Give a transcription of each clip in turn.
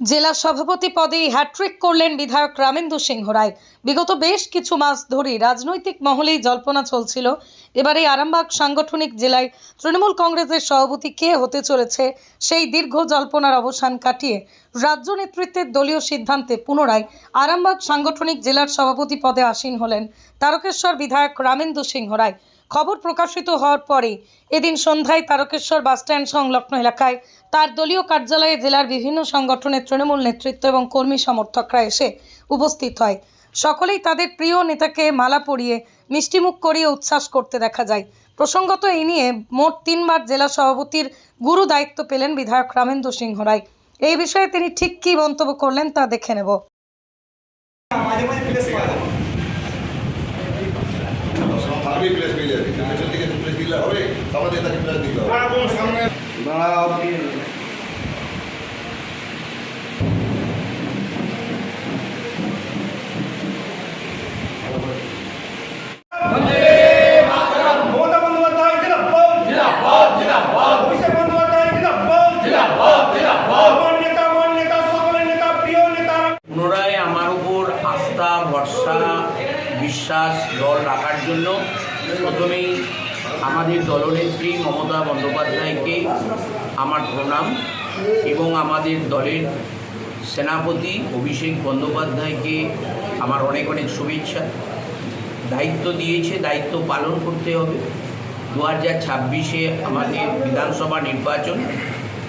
জেলা সভাপতি পদে হ্যাট্রিক করলেন বিধায়ক রামেন্দু সিংহ রায়। বিগত বেশ কিছু মাস ধরেই রাজনৈতিক মহলেই জল্পনা চলছিল, এবারে আরামবাগ সাংগঠনিক জেলায় তৃণমূল কংগ্রেসের সভাপতি কে হতে চলেছে সেই দীর্ঘ জল্পনার অবসান কাটিয়ে রাজ্য নেতৃত্বের দলীয় সিদ্ধান্তে পুনরায় আরামবাগ সাংগঠনিক জেলার সভাপতি পদে আসীন হলেন তারকেশ্বর বিধায়ক রামেন্দু সিংহ রায়। খবর প্রকাশিত হওয়ার পরে এদিন সন্ধ্যায় তারকেশ্বর বাসস্ট্যান্ড সংলগ্ন এলাকায় তার দলীয় কার্যালয়ে জেলার বিভিন্ন সংগঠনের তৃণমূল নেতৃত্ব এবং কর্মী সমর্থকরা এসে উপস্থিত হয়। সকলেই তাদের প্রিয় নেতাকে মালা পরিয়ে মিষ্টিমুখ করিয়ে উচ্ছ্বাস করতে দেখা যায়। প্রসঙ্গত এই নিয়ে মোট তিনবার জেলা সভাপতির গুরু দায়িত্ব পেলেন বিধায়ক রামেন্দু সিংহ রায়। এই বিষয়ে তিনি ঠিক কী মন্তব্য করলেন তা দেখে নেব মাঝে মাঝে প্লেস পাওয়া যাবে আমি প্লেস পেয়ে যাবে পেছন থেকে প্লেস দিলে হবে সামনে দিয়ে তাকে প্লেস দিতে হবে। প্রিয় নেতা। পুনরায় আমার উপর আস্থা ভরসা বিশ্বাস দল রাখার জন্য প্রথমেই আমাদের দলনেত্রী মমতা বন্দ্যোপাধ্যায়কে আমার প্রণাম এবং আমাদের দলের সেনাপতি অভিষেক বন্দ্যোপাধ্যায়কে আমার অনেক অনেক শুভেচ্ছা। দায়িত্ব দিয়েছে, দায়িত্ব পালন করতে হবে। দু হাজার ছাব্বিশে আমাদের বিধানসভা নির্বাচন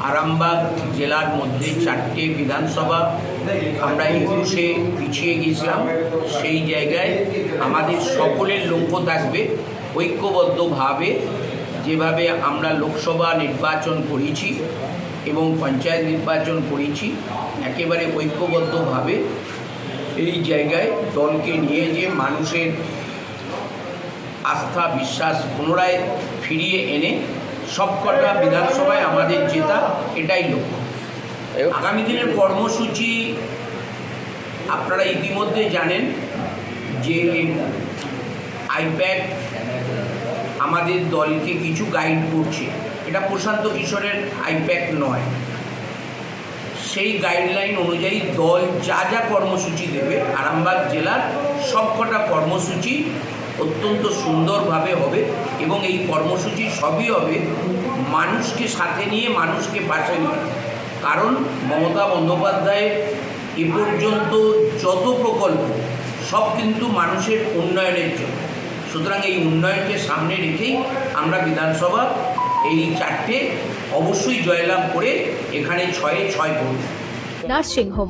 আরামবাগ জেলার মধ্যে চারটে বিধানসভা। আমরা একুশে পিছিয়ে গিয়েছিলাম। সেই জায়গায় আমাদের সকলের লক্ষ্য থাকবে ঐক্যবদ্ধভাবে যেভাবে আমরা লোকসভা নির্বাচন করেছি এবং পঞ্চায়েত নির্বাচন করেছি, একেবারে ঐক্যবদ্ধভাবে এই জায়গায় দলকে নিয়ে যে মানুষের আস্থা, বিশ্বাস পুনরায় ফিরিয়ে এনে সবকটা বিধানসভায় আমাদের জেতা এটাই লক্ষ্য। আগামী দিনের কর্মসূচি আপনারা ইতিমধ্যে জানেন যে আইপ্যাড আমাদের দলকে কিছু গাইড করছে। এটা প্রশান্ত কিশোরের আইপ্যাক নয়। সেই গাইডলাইন অনুযায়ী দল যা যা কর্মসূচি দেবে আরামবাগ জেলার সবকটা কর্মসূচি অত্যন্ত সুন্দরভাবে হবে এবং এই কর্মসূচি সবই হবে মানুষকে সাথে নিয়ে মানুষকে পাশে নিয়ে। কারণ মমতা বন্দ্যোপাধ্যায়ের এ পর্যন্ত যত প্রকল্প, সব কিন্তু মানুষের উন্নয়নের জন্য। সুতরাং এই উন্নয়নকে সামনে রেখেই আমরা বিধানসভা এই চারটে অবশ্যই জয়লাভ করে এখানে ছয়ে ছয় করব নার্সিং হোম